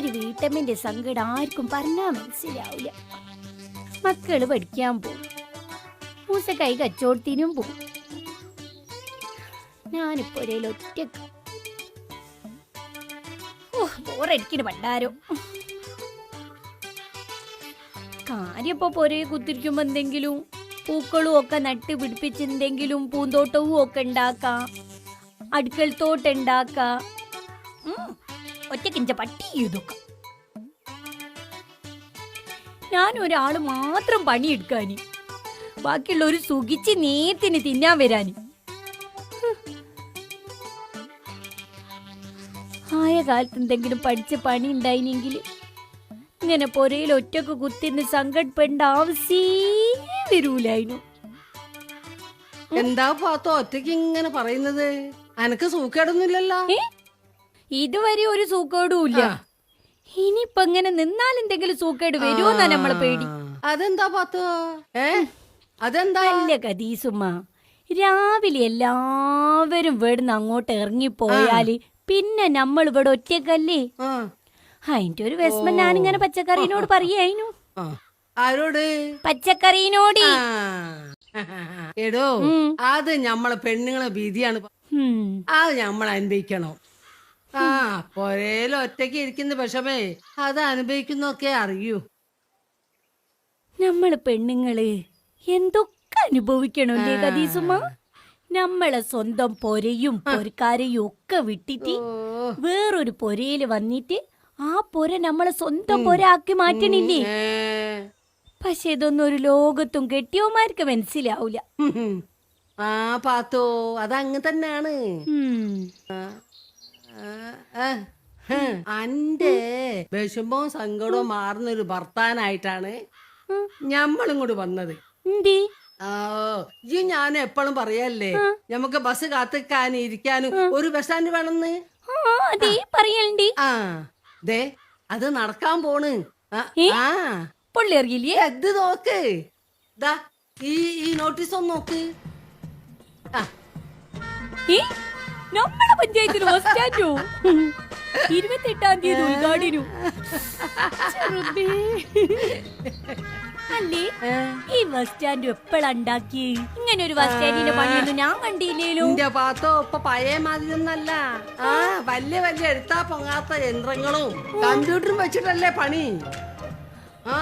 ഒരു വീട്ടമ്മന്റെ സങ്കടം ആർക്കും പറഞ്ഞാ മനസ്സിലാവില്ല മക്കൾ പഠിക്കാൻ പോകും മൂസ കൈ കച്ചോടത്തിനും പോകും ഞാനിപ്പോ ഒറ്റയ്ക്ക്. ഓ ബോറടിക്കണ പണ്ടാരോ. കാര്യപ്പോ പൊരേ കുത്തിരിക്കുമ്പോ എന്തെങ്കിലും പൂക്കളും ഒക്കെ നട്ട് പിടിപ്പിച്ച് എന്തെങ്കിലും പൂന്തോട്ടവും ഒക്കെ ഉണ്ടാക്കാം. അടുക്കൽ തോട്ടം ഉണ്ടാക്കാം ഒറ്റക്കിഞ്ച പട്ടി ഇതൊക്കെ. ഞാൻ ഒരാൾ മാത്രം പണിയെടുക്കാന്. ബാക്കിയുള്ള ഒരു സുഖിച്ച് നേരത്തിന് തിന്നാൻ വരാന്. ആയ കാലത്ത് എന്തെങ്കിലും പഠിച്ച പണി ഉണ്ടായിനെങ്കിൽ ഇങ്ങനെ പൊരയിൽ ഒറ്റയ്ക്ക് കുത്തിന്ന് സങ്കടപ്പെടേണ്ട ആവശ്യേ വരൂലായിരുന്നു എന്താ പാത്തോ? ഒറ്റയ്ക്ക് ഇങ്ങനെ പറയുന്നത്? അനക്ക് സൂക്കേടൊന്നുമില്ലല്ലോ? ഇതുവരെ ഒരു സൂക്കേടും ഇല്ല. ഇനിയിപ്പൊ ഇങ്ങനെ നിന്നാൽ എന്തെങ്കിലും സൂക്കേട് വരുമോന്നാ നമ്മളെ പേടി. അതെന്താ പാത്തോ? ഏ? അതെന്താ? അല്ല കദീസുമ്മ രാവിലെ എല്ലാവരും ഇവിടുന്ന് അങ്ങോട്ട് ഇറങ്ങിപ്പോയാൽ പിന്നെ നമ്മൾ ഇവിടെ ഒറ്റക്കല്ലേ അതിന്റെ ഒരു വിഷമം ഞാനിങ്ങനെ പച്ചക്കറീനോട് പറയായിരുന്നു. ആരോട്? പച്ചക്കറീനോട്. ആ. എടോ. അത് ഞമ്മളെ പെണ്ണുങ്ങളെ ഭീതിയാണ്. അത് നമ്മൾ അനുഭവിക്കണം. പൊരയിൽ ഒറ്റയ്ക്ക് ഇരിക്കുന്ന വിഷമേ അത് അനുഭവിക്കുന്നൊക്കെ അറിയൂ. നമ്മൾ പെണ്ണുങ്ങൾ എന്തൊക്കെ അനുഭവിക്കണല്ലേ കദീസുമ്മ നമ്മളെ സ്വന്തം പൊരയും പൊരക്കാരെയും ഒക്കെ വിട്ടിട്ട് വേറൊരു പൊരയിൽ വന്നിട്ട് ആ പൊര നമ്മളെ സ്വന്തം പൊര ആക്കി മാറ്റണില്ലേ. പക്ഷെ ഇതൊന്നും ഒരു ലോകത്തും കെട്ടിയോമാർക്ക് മനസ്സിലാവൂല. ആ പാത്തോ അതങ്ങ് തന്നെയാണ്. ആ. അന്റെ വിഷമവും സങ്കടവും മാറുന്നൊരു ഭർത്താനായിട്ടാണ്. ഞമ്മളും കൂടി വന്നത്. എന്തേ? ആ ഈ ഞാൻ എപ്പോഴും പറയല്ലേ നമുക്ക് ബസ് കാത്തിക്കാനും ഇരിക്കാനും ഒരു ബസ് സ്റ്റാൻഡ് വേണമെന്ന് ആ പറയണ്ടി ആ. ദേ അത് നടക്കാൻ പോണ്. ആ, പൊള്ളി അറിയില്ലേ ഇത് നോക്ക്. ദാ ഈ ഈ നോട്ടീസ് ഒന്ന് നോക്ക്. ആ? നമ്മളെ പഞ്ചായത്തിന് ബസ് സ്റ്റാൻഡോ ഇരുപത്തെട്ടാം തീയതി ഉദ്ഘാടനം. അല്ലേ? ഈ ബസ് സ്റ്റാൻഡ് എപ്പോഴാ ഉണ്ടാക്കി ഇങ്ങനെ ഒരു ബസ് സ്റ്റാൻഡിന്റെ പണിയൊന്നും ഞാൻ കണ്ടില്ലേലോ? ഇന്റെ പാത്തോ ഇപ്പൊ പഴയ ആ വലിയ വലിയ എടുത്താ പൊങ്ങാത്ത യന്ത്രങ്ങളും. കമ്പ്യൂട്ടറും വെച്ചിട്ടല്ലേ പണി. ആ.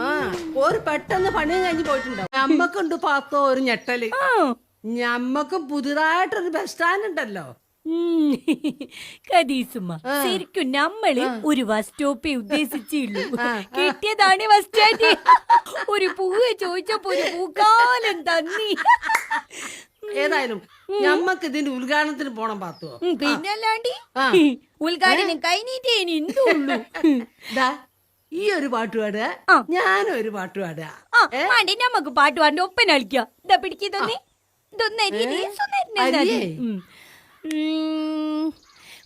ആ ഒരു പെട്ടെന്ന് പണിയും കഴിഞ്ഞ് പോയിട്ടുണ്ടാവും ഞമ്മക്കുണ്ട് പാത്തോ ഒരു ഞെട്ടൽ. ഞമ്മക്ക് പുതുതായിട്ടൊരു ബസ് സ്റ്റാൻഡ് ഉണ്ടല്ലോ. കദീസുമ്മ ശരിക്കും നമ്മൾ ഒരു ബസ് സ്റ്റോപ്പേ ഉദ്ദേശിച്ചുള്ളൂ. കിട്ടിയതാണ് ബസ് സ്റ്റാൻഡ് ഒരു പൂവ് ചോദിച്ചപ്പോ ഒരു പൂക്കാലം തന്നി. ഏതായാലും ഞമ്മക്ക് ഇതിന്റെ ഉദ്ഘാടനത്തിന് പോണം പാത്തോ പിന്നല്ലാണ്ടി. ഉദ്ഘാടനം കഴിഞ്ഞിട്ടേ ഇനി എന്തുള്ളൂ. ഈ ഒരു പാട്ട് പാടുക. ഞാനൊരു പാട്ട് പാടുക. വേണ്ടി നമുക്ക് പാട്ട് പാടിന്റെ ഒപ്പന കളിക്കാം. ഇതാ പിടിക്കുന്നേ ഇതൊന്ന്.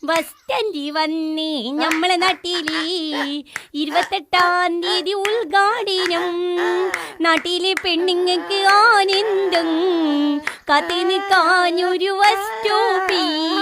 ബസ് സ്റ്റാൻഡിൽ വന്നേ നമ്മളെ നാട്ടിലെ ഇരുപത്തെട്ടാം തീയതി ഉദ്ഘാടനം. നാട്ടിലെ പെണ്ണുങ്ങൾക്ക് ആനന്ദം. കാത്തി നിൽക്കാനൊരു ബസ് സ്റ്റോപ്പിൽ